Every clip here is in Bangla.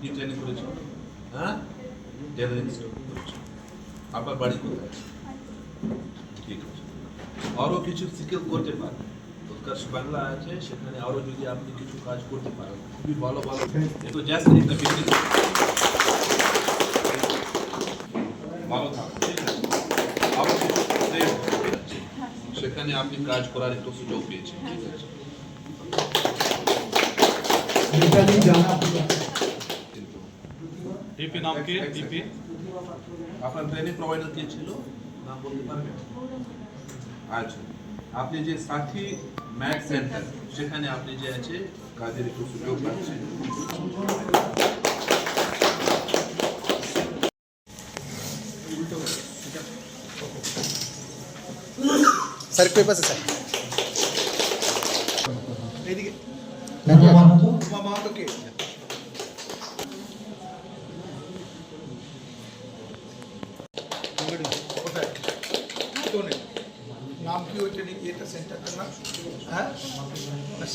কি হ্যাঁ? আরও কিছু স্কিল করতে পারেন বাংলা আছে, সেখানে আরও যদি আপনি কিছু কাজ করতে পারেন খুবই ভালো ভালো। একটা বিজনেস ভালো থাকুন সেখানে আপনি কাজ করার একটু সুযোগ পেয়েছেন, ঠিক আছে? কিন্তু টিপি নাম কি টিপি আপনার ট্রেনিং প্রোভাইডার কে ছিল নাম বলতে পারবেন আচ্ছা আপনি যে সাথী ম্যাথ সেন্টার সেখানে আপনি যে আছে কাজের একটু সুযোগ পাচ্ছেন স্যার একটু পাশে স্যার এইদিকে উমা মাহাতো কে কোথায় কোনে নাম কি ওই ট্রেনিং এটা সেন্টারটার নাম হ্যাঁ?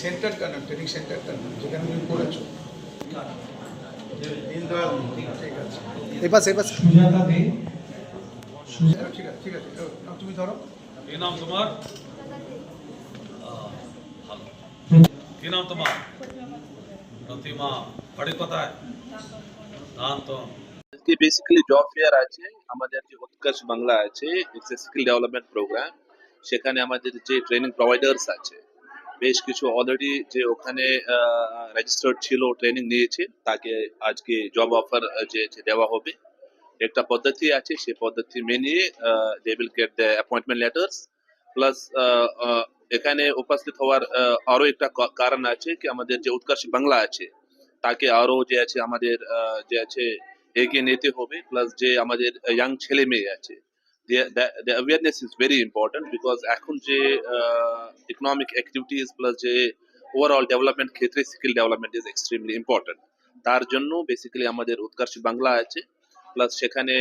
সেন্টারটা না ট্রেনিং সেন্টারটা না যেখানে তুমি পড়েছো ঠিক আছে। এই পাশে এই পাশে। সুজাতা দে। ঠিক আছে ঠিক আছে। তুমি ধরো। কি নাম তোমার? কি নাম তোমার? জব ফেয়ার আছে আমাদের যে উৎকর্ষ বাংলা আছে ডেভেলপমেন্ট প্রোগ্রাম সেখানে আমাদের যে ট্রেনিং প্রোভাইডার্স আছে বেশ কিছু অলরেডি যে ওখানে রেজিস্টার্ড ছিল ট্রেনিং নিয়েছে তাকে আজকে জব অফার যে দেওয়া হবে একটা পদ্ধতি আছে সেই পদ্ধতি মেনে they will get the appointment letters plus এখানে উপস্থিত হওয়ার আরও একটা কারণ আছে কি, আমাদের যে উৎকর্ষ বাংলা আছে, তাকে আরও যে আছে আমাদের যে আছে এগিয়ে নিতে হবে প্লাস যে আমাদের ইয়াং ছেলে মেয়ে আছে the awareness is very important because এখন যে ইকোনমিক অ্যাক্টিভিটিস প্লাস যে ওভারঅল ডেভেলপমেন্ট ক্ষেত্রে skill development is extremely important তার জন্য বেসিক্যালি আমাদের উৎকর্ষ বাংলা আছে প্লাস সেখানে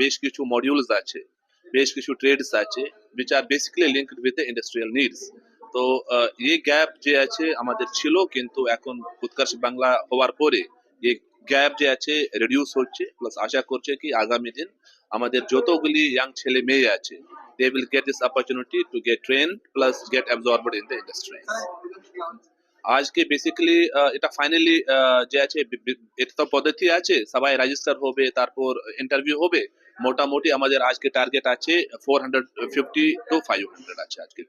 বেশ কিছু মডিউলস আছে, বেশ কিছু ট্রেডস আছে which are basically linked with the industrial needs তো এই গ্যাপ যে আছে আমাদের ছিল, কিন্তু এখন উৎকর্ষ বাংলা হওয়ার পরে এই গ্যাপ যে আছে রিডিউস হচ্ছে প্লাস আশা করছে কি আগামী দিন আমাদের যতগুলি ইয়াং ছেলে মেয়ে আছে they will get this opportunity to get train plus get absorbed in the industry আজকে বেসিক্যালি এটা ফাইনালি যে আছে এটা তো পদ্ধতি আছে, সবাই রেজিস্টার হবে, তারপর ইন্টারভিউ হবে মোটামুটি আমাদের আজকে টার্গেট আছে four hundred fifty to five hundred আছে আজকে